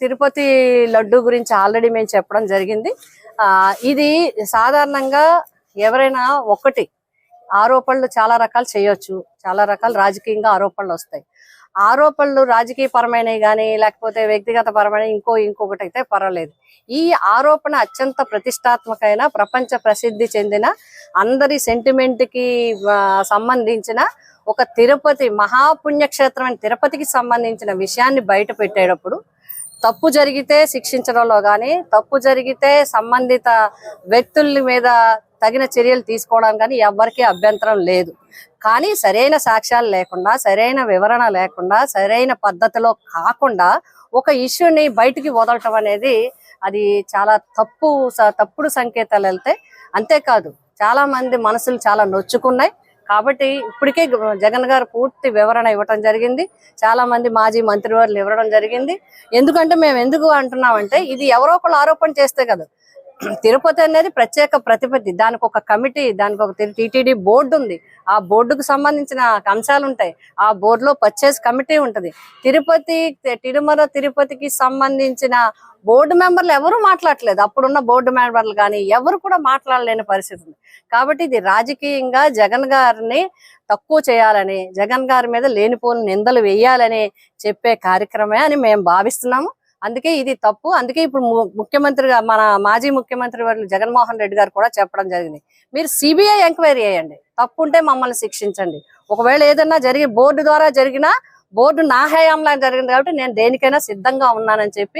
తిరుపతి లడ్డు గురించి ఆల్రెడీ మేము చెప్పడం జరిగింది. ఇది సాధారణంగా ఎవరైనా ఒకటి ఆరోపణలు చాలా రకాలు చేయొచ్చు. చాలా రకాల రాజకీయంగా ఆరోపణలు వస్తాయి. ఆరోపణలు రాజకీయ పరమైనవి కానీ లేకపోతే వ్యక్తిగత పరమైన ఇంకో ఇంకొకటి అయితే పర్వాలేదు. ఈ ఆరోపణ అత్యంత ప్రతిష్టాత్మకమైన ప్రపంచ ప్రసిద్ధి చెందిన అందరి సెంటిమెంట్కి సంబంధించిన ఒక తిరుపతి మహాపుణ్యక్షేత్రమైన తిరుపతికి సంబంధించిన విషయాన్ని బయట పెట్టేటప్పుడు తప్పు జరిగితే శిక్షించడంలో కానీ తప్పు జరిగితే సంబంధిత వ్యక్తుల మీద తగిన చర్యలు తీసుకోవడం కానీ ఎవరికీ అభ్యంతరం లేదు. కానీ సరైన సాక్ష్యాలు లేకుండా సరైన వివరణ లేకుండా సరైన పద్ధతిలో కాకుండా ఒక ఇష్యూని బయటికి వదలటం అనేది అది చాలా తప్పు స- తప్పుడు సంకేతాలు వెళ్తే అంతేకాదు. చాలా మంది మనసులు చాలా నొచ్చుకున్నాయి. కాబట్టి ఇప్పటికే జగన్ గారు పూర్తి వివరణ ఇవ్వటం జరిగింది. చాలా మంది మాజీ మంత్రివర్యులు ఇవ్వడం జరిగింది. ఎందుకంటే మేము ఎందుకు అంటున్నామంటే ఇది ఎవరో ఒకళ్ళు ఆరోపణ చేస్తే కదా. తిరుపతి అనేది ప్రత్యేక ప్రతిపత్తి. దానికి ఒక కమిటీ దానికి ఒక టీటీడీ బోర్డు ఉంది. ఆ బోర్డుకు సంబంధించిన అంశాలు ఉంటాయి. ఆ బోర్డులో పర్చేస్ కమిటీ ఉంటుంది. తిరుపతి తిరుమల తిరుపతికి సంబంధించిన బోర్డు మెంబర్లు ఎవరు మాట్లాడలేదు అప్పుడున్న బోర్డు మెంబర్లు కానీ ఎవరు కూడా మాట్లాడలేని పరిస్థితి ఉంది. కాబట్టి ఇది రాజకీయంగా జగన్ గారిని తక్కువ చేయాలని జగన్ గారి మీద లేనిపోని నిందలు వేయాలని చెప్పే కార్యక్రమే అని మేము భావిస్తున్నాము. అందుకే ఇది తప్పు. అందుకే ఇప్పుడు ము- ముఖ్యమంత్రిగా మన మాజీ ముఖ్యమంత్రి వారు జగన్మోహన్ రెడ్డి గారు కూడా చెప్పడం జరిగింది. మీరు సిబిఐ ఎంక్వైరీ చేయండి. తప్పు ఉంటే మమ్మల్ని శిక్షించండి. ఒకవేళ ఏదన్నా జరిగి బోర్డు ద్వారా జరిగినా బోర్డు నా హయాంలో జరిగింది కాబట్టి నేను దేనికైనా సిద్ధంగా ఉన్నానని చెప్పి